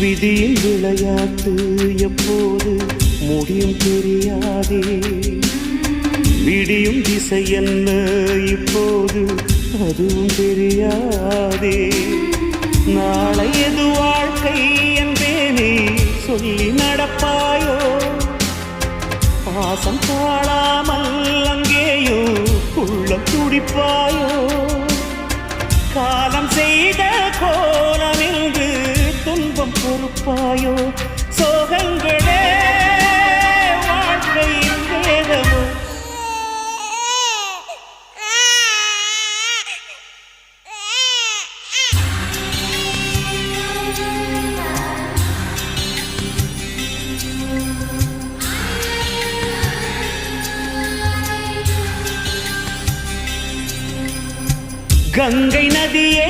விதியின் விளையாட்டு எப்போது முடியும் தெரியாதே. விடியும் திசை என்ன இப்போது அதுவும் தெரியாதே. நாளை எது வாழ்க்கை என்பேனே சொல்லி நடப்பாயோ? பாசம் தாழாமல் அங்கேயோ உள்ளம் துடிப்பாயோ? காலம் செய்த கோ பொறுப்பாயோ? சோகங்களே வாழ்க்கையின் வேதமோ கங்கை நதியே